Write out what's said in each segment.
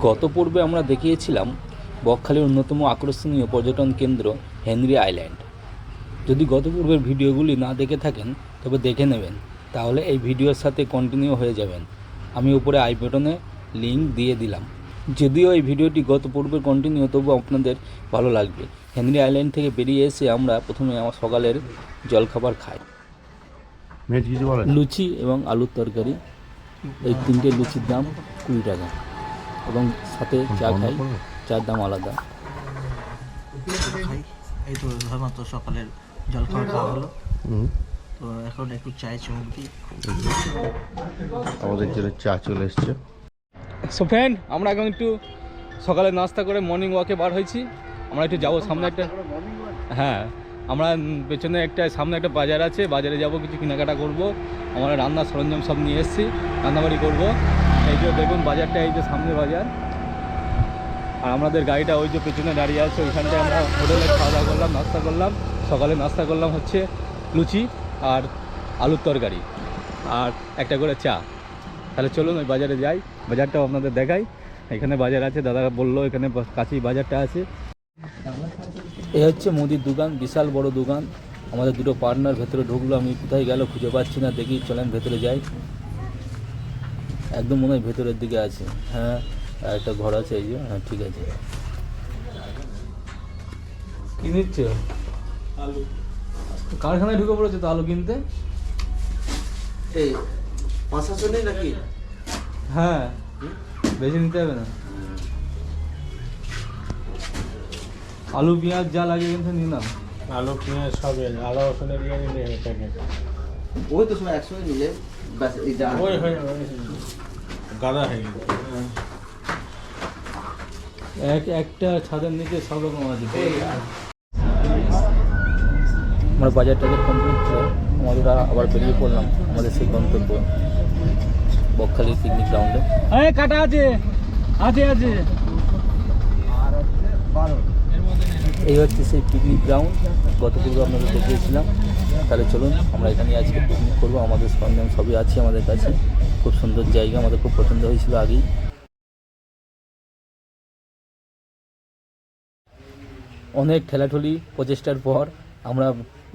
গত পর্বে আমরা দেখিয়েছিলাম বকখালির অন্যতম আকর্ষণীয় পর্যটন কেন্দ্র হেনরি আইল্যান্ড। যদি গত পূর্বের ভিডিওগুলি না দেখে থাকেন তবে দেখে নেবেন তাহলে এই ভিডিওর সাথে কন্টিনিউ হয়ে যাবেন। আমি উপরে আই বাটনে লিঙ্ক দিয়ে দিলাম। যদিও এই ভিডিওটি গত পূর্বের কন্টিনিউ তবু আপনাদের ভালো লাগবে। হেনরি আইল্যান্ড থেকে বেরিয়ে এসে আমরা প্রথমে আমার সকালের জলখাবার খাই। লুচি এবং আলুর তরকারি। এই তিনটে লুচির দাম কুড়ি টাকা। এবং সাথে চা খাই। চার দাম আলাদা। এই তো ধরমাত্র সকালের জলখাবার খাওয়া হলো। হুম। তো এখন একটু চায় চুমুক দিই। আমাদের জন্য চা চলে এসছে। সো ফ্রেন্ড আমরা এখন একটু সকালে নাস্তা করে মর্নিং ওয়াকে বার হয়েছি। আমরা একটু যাব সামনে একটা হ্যাঁ আমরা পেছনে একটা সামনে একটা বাজার আছে। বাজারে যাব কিছু কেনাকাটা করব। আমরা রান্নার সরঞ্জাম সব নিয়ে এসেছি। রান্নাবাড়ি করব। এই যে দেখুন বাজারটা, এই যে সামনে বাজার। আর আমাদের গাড়িটা ওই যে পেছনে দাঁড়িয়ে আছে, ওইখানটায় আমরা হোটেলে খাওয়া দাওয়া করলাম, নাস্তা করলাম। সকালে নাস্তা করলাম হচ্ছে লুচি আর আলুর তরকারি আর একটা করে চা। তাহলে চলুন ওই বাজারে যাই, বাজারটাও আপনাদের দেখাই। এখানে বাজার আছে, দাদা বলল এখানে কাছেই বাজারটা আছে। এ হচ্ছে মুদির দোকান, বিশাল বড় দোকান। আমাদের দুটো পার্টনার ভেতরে ঢুকলো, আমি কোথায় গেল খুঁজে পাচ্ছি না, দেখি চলেন ভেতরে যাই। একদম মনে হয় ভেতরের দিকে আছে। হ্যাঁ একটা ঘর আছে এই যে হ্যাঁ ঠিক আছে। কি নিচ্ছ? আলু। কারখানায় ঢুকে পড়েছে তো আলু কিনতে? এই পাঁচশো নাকি? হ্যাঁ বেশি নিতে হবে না। আলু পেঁয়াজ যা লাগে কিন্তু নিলাম। আলু পেঁয়াজ সব আদা রসুনের নিলে এটাকে। ওই তো সময় একসঙ্গে নিলে ব্যাস এই যা। ওই হয়ে যাবে গাদা হয়ে গেছে এক একটা ছাদের নিচে সব রকম আছে। আমরা বাজার টাজার কমপ্লিট করে আমাদের আবার বেরিয়ে পড়লাম আমাদের সেই গন্তব্য বকখালি পিকনিক গ্রাউন্ডে হ্যাঁ কাটা আছে। আছে আছে। এই হচ্ছে সেই পিকনিক গ্রাউন্ড গত পূর্বে আপনাদের দেখিয়েছিলাম। তাহলে চলুন, আমরা এখানে আজকে পিকনিক করব। আমাদের সরঞ্জাম সবই আছে আমাদের কাছে। খুব সুন্দর জায়গা, আমাদের খুব পছন্দ হয়েছিল আগেই। অনেক ঠেলাঠুলি প্রচেষ্টার পর আমরা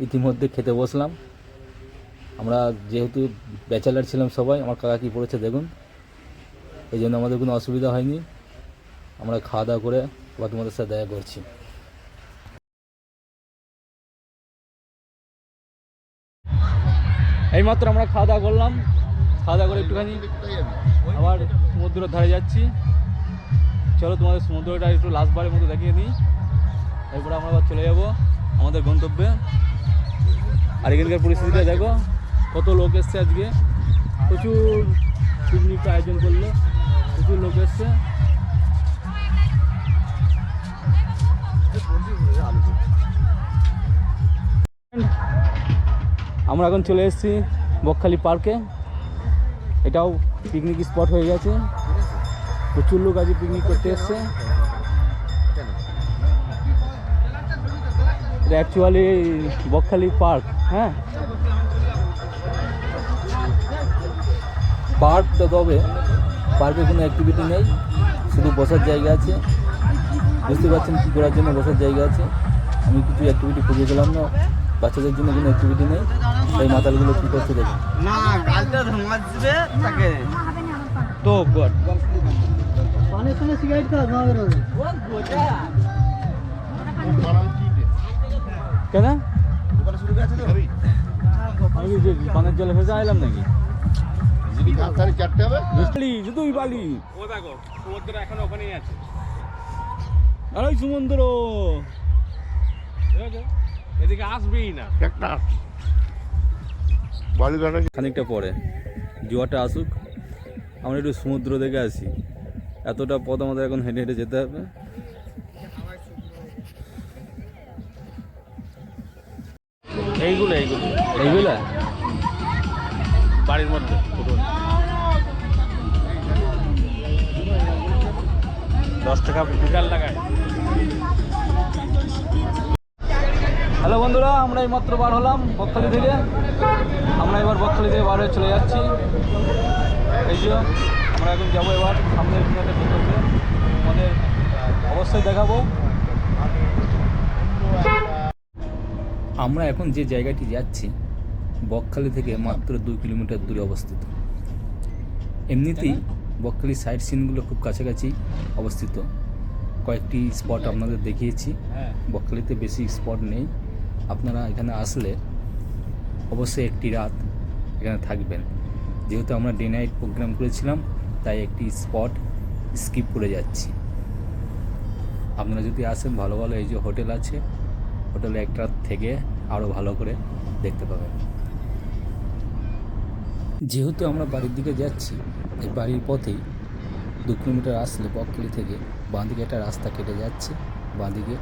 ইতিমধ্যে খেতে বসলাম। আমরা যেহেতু ব্যাচেলার ছিলাম সবাই, আমার কাকা কী পড়েছে দেখুন। এই জন্য আমাদের কোনো অসুবিধা হয়নি। আমরা খাওয়া দাওয়া করে আবার তোমাদের সাথে দেখা করছি। এইমাত্র আমরা খাওয়া দাওয়া করলাম। খাওয়া দাওয়া করে একটুখানি আবার সমুদ্রের ধারে যাচ্ছি। চলো তোমাদের সমুদ্রটা একটু লাস্টবারের মতো দেখিয়ে নিই এরপরে আমরা আবার চলে যাব আমাদের গন্তব্যে। আর এখানকার পরিস্থিতিটা দেখো, কত লোক এসছে আজকে। প্রচুর পিকনিকটা আয়োজন করল। প্রচুর লোক এসছে। আমরা এখন চলে এসেছি বকখালি পার্কে। এটাও পিকনিক স্পট হয়ে গেছে। প্রচুর লোক আজকে পিকনিক করতে এসছে। এটা অ্যাকচুয়ালি বকখালি পার্ক হ্যাঁ? পার্ক তো তবে, পার্কে কোনো অ্যাক্টিভিটি নেই, শুধু বসার জায়গা আছে। বুঝতে পারছেন কী করার জন্য বসার জায়গা আছে। আমি কিছু অ্যাক্টিভিটি খুঁজে পেলাম না। বাচ্চাদের জন্য কোনো অ্যাক্টিভিটি নেই এই মাতালগুলো কী করছে তো কেন? আমি যে পানের জলে ভেসে আইলাম নাকি? শুধুই বালি ও দেখো সমুদ্র এখন ওখানেই আছে। আরে? এদিকে আসবেই না। একটা বালুঘাটা খানিকটা পরে জোয়ারটা আসুক আমরা একটু সমুদ্র দেখে আসি। এতটা পথ আমাদের এখন হেঁটে হেঁটে যেতে হবে। এইগুলো এইগুলো। এইগুলা? বাড়ির মধ্যে দশ টাকা বিকাল লাগায়। হ্যালো বন্ধুরা, আমরা এইমাত্র বার হলাম বকখালি থেকে। আমরা এবার বকখালি থেকে বার হয়ে চলে যাচ্ছি। এই যে, আমরা এখন যাব এবার সামনের একটা গন্তব্যে অবশ্যই দেখাবো। আমরা এখন যে জায়গাটি যাচ্ছি, বকখালি থেকে মাত্র দুই কিলোমিটার দূরে অবস্থিত। এমনিতেই বকখালি সাইড সিনগুলো খুব কাছাকাছি অবস্থিত। কয়েকটি স্পট আপনাদের দেখিয়েছি। বকখালিতে বেশি স্পট নেই। আপনারা এখানে আসলে অবশ্যই একটি রাত এখানে থাকবেন। যেহেতু আমরা ডে নাইট প্রোগ্রাম করেছিলাম, তাই একটি স্পট স্কিপ করে যাচ্ছি। আপনারা যদি আসেন, ভালো ভালো এই যে হোটেল আছে হোটেলে একটা থেকে আরও ভালো করে দেখতে পাবেন। যেহেতু আমরা বাড়ির দিকে যাচ্ছি, এই বাড়ির পথেই দু কিলোমিটার আসলে বকখালি থেকে বাঁদিকে একটা রাস্তা কেটে যাচ্ছে। বাঁদিকে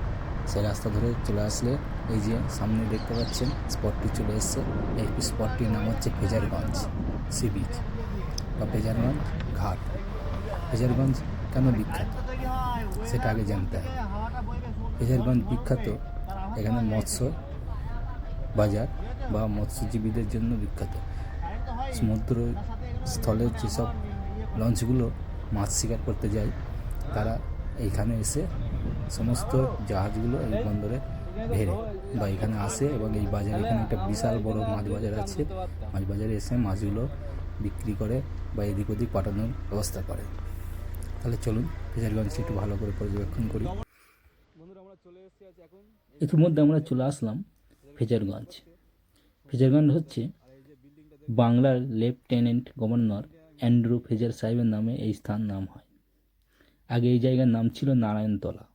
সেই রাস্তা ধরে চলে আসলে এই যে সামনে দেখতে পাচ্ছেন স্পটটি চলে এসছে। এই স্পটটির নাম হচ্ছে ফেজারগঞ্জ সি বিচ বা ফেজারগঞ্জ ঘাট। ফেজারগঞ্জ কেন বিখ্যাত? সেটা আগে জানতে হবে। ফেজারগঞ্জ বিখ্যাত এখানে মৎস্য বাজার বা মৎস্যজীবীদের জন্য বিখ্যাত। সমুদ্র স্থলের যেসব লঞ্চগুলো মাছ শিকার করতে যায়, তারা এইখানে এসে সমস্ত জাহাজগুলো এই বন্দরে ভেড়ে। বা এখানে আসে এবং এই বাজারে এখানে একটা বিশাল বড় মাছ বাজার আছে। মাছ বাজারে এসে মাছগুলো বিক্রি করে বা এদিক ওদিক পাঠানোর ব্যবস্থা করে। তাহলে চলুন ফেজারগঞ্জকে একটু ভালো করে পর্যবেক্ষণ করি। ইতিমধ্যে আমরা চলে আসলাম ফেজারগঞ্জ। ফেজারগঞ্জ হচ্ছে বাংলার লেফটেন্যান্ট গভর্নর অ্যান্ড্রু ফেজার সাহেবের নামে এই স্থান নাম হয়। আগে এই জায়গার নাম ছিল নারায়ণতলা।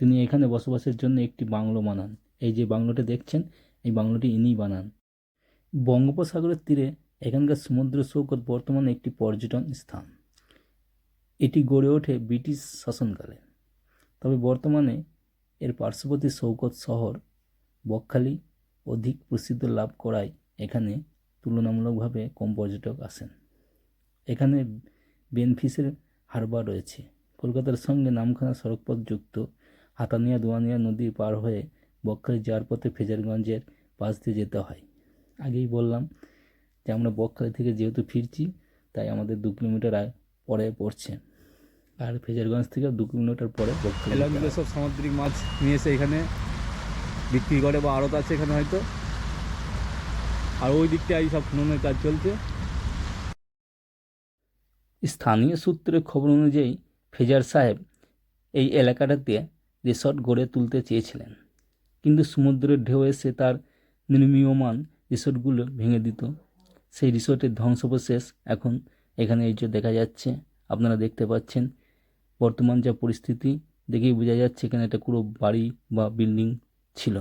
তিনি এখানে বসবাসের জন্য একটি বাংলো বানান। এই যে বাংলোটি দেখছেন, এই বাংলোটি ইনিই বানান। বঙ্গোপসাগরের তীরে এখানকার সমুদ্র সৈকত বর্তমানে একটি পর্যটন স্থান। এটি গড়ে ওঠে ব্রিটিশ শাসনকালে। তবে বর্তমানে এর পার্শ্ববর্তী সৈকত শহর বকখালি অধিক প্রসিদ্ধ লাভ করায় এখানে তুলনামূলকভাবে কম পর্যটক আসেন। এখানে বেনফিসের হারবার রয়েছে। কলকাতার সঙ্গে নামখানা সড়কপথ যুক্ত হাতানিয়া দোয়ানিয়া নদী পার হয়ে বকখালি যাওয়ার পথে ফেজারগঞ্জের পাশ দিয়ে যেতে হয়। আগেই বললাম যে আমরা বকখালি থেকে যেহেতু ফিরছি তাই আমাদের দু কিলোমিটার পরে পড়ছে। আর ফেজারগঞ্জ থেকে দু কিলোমিটার পরে বকখালি এলাকাগুলো সব সামুদ্রিক মাছ নিয়ে এসে এখানে বিক্রি করে বা আড়ত আছে এখানে হয়তো। আর ওই দিকটায় সব খননের কাজ চলছে। স্থানীয় সূত্রের খবর অনুযায়ী ফেজার সাহেব এই এলাকাটাতে রিসর্ট গড়ে তুলতে চেয়েছিলেন। কিন্তু সমুদ্রের ঢেউ এসে তার নির্মীয়মান রিসর্টগুলো ভেঙে দিত। সেই রিসর্টের ধ্বংসবশেষ এখন এখানে এই যে দেখা যাচ্ছে। আপনারা দেখতে পাচ্ছেন বর্তমান যা পরিস্থিতি। দেখেই বোঝা যাচ্ছে এখানে একটা পুরো বাড়ি বা বিল্ডিং ছিল।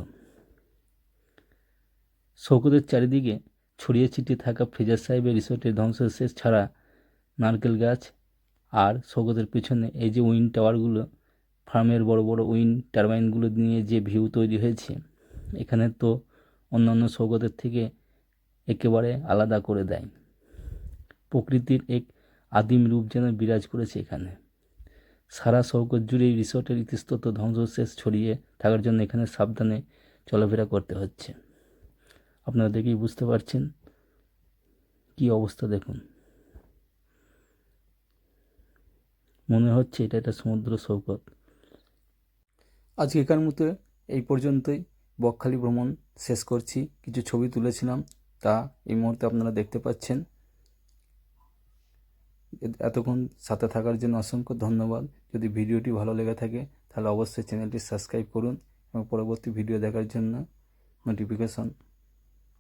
শৌকতের চারিদিকে ছড়িয়ে ছিটিয়ে থাকা ফ্রেজার সাহেবের রিসোর্টের ধ্বংসশেষ ছাড়া নারকেল গাছ আর শৌকতের পেছনে এই যে উইন্ড টাওয়ারগুলো ফার্মের বড় বড় উইন টারবাইনগুলো নিয়ে যে ভিউ তৈরি হয়েছে, এখানে তো অন্যান্য শৌকতের থেকে একেবারে আলাদা করে দেয়। প্রকৃতির এক আদিম রূপ যেন বিরাজ করেছে এখানে। সারা শৌকত জুড়ে এই রিসোর্টের ইতস্তত ধ্বংসশেষ ছড়িয়ে থাকার জন্য এখানে সাবধানে চলাফেরা করতে হচ্ছে। আপনারা দেখেই বুঝতে পারছেন কি অবস্থা দেখুন। মনে হচ্ছে এটা একটা সমুদ্র সৈকত আজকেকার মতো এই পর্যন্তই। বকখালি ভ্রমণ শেষ করছি। কিছু ছবি তুলেছিলাম, তা এই মুহূর্তে আপনারা দেখতে পাচ্ছেন। এতক্ষণ সাথে থাকার জন্য অসংখ্য ধন্যবাদ। যদি ভিডিওটি ভালো লেগে থাকে, তাহলে অবশ্যই চ্যানেলটি সাবস্ক্রাইব করুন এবং পরবর্তী ভিডিও দেখার জন্য নোটিফিকেশন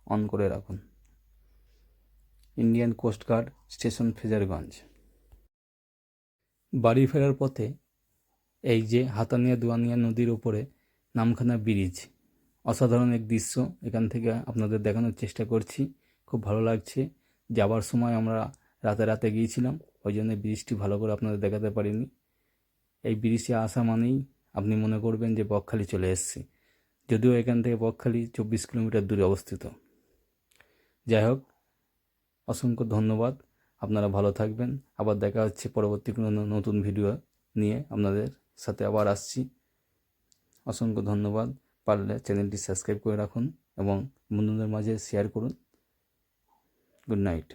অন করে রাখুন। Indian coast guard station Fraserganj বাড়ি ফেরার পথে এই যে হাতানিয়া দুয়ানিয়া নদীর ওপরে নামখানা ব্রিজ, অসাধারণ এক দৃশ্য। এখান থেকে আপনাদের দেখানোর চেষ্টা করছি। খুব ভালো লাগছে। যাবার সময় আমরা রাতে রাতে গিয়েছিলাম, ওই জন্য ব্রিজটি ভালো করে আপনাদের দেখাতে পারিনি। এই ব্রিজে আসা মানেই আপনি মনে করবেন যে বকখালি চলে এসেছি। যদিও এখান থেকে বকখালি চব্বিশ কিলোমিটার দূরে অবস্থিত। যাই হোক, অসংখ্য ধন্যবাদ। আপনারা ভালো থাকবেন। আবার দেখা হচ্ছে পরবর্তী কোনো নতুন ভিডিও নিয়ে আপনাদের সাথে আবার আসছি। অসংখ্য ধন্যবাদ। পারলে চ্যানেলটি সাবস্ক্রাইব করে রাখুন এবং বন্ধুদের মাঝে শেয়ার করুন। Good night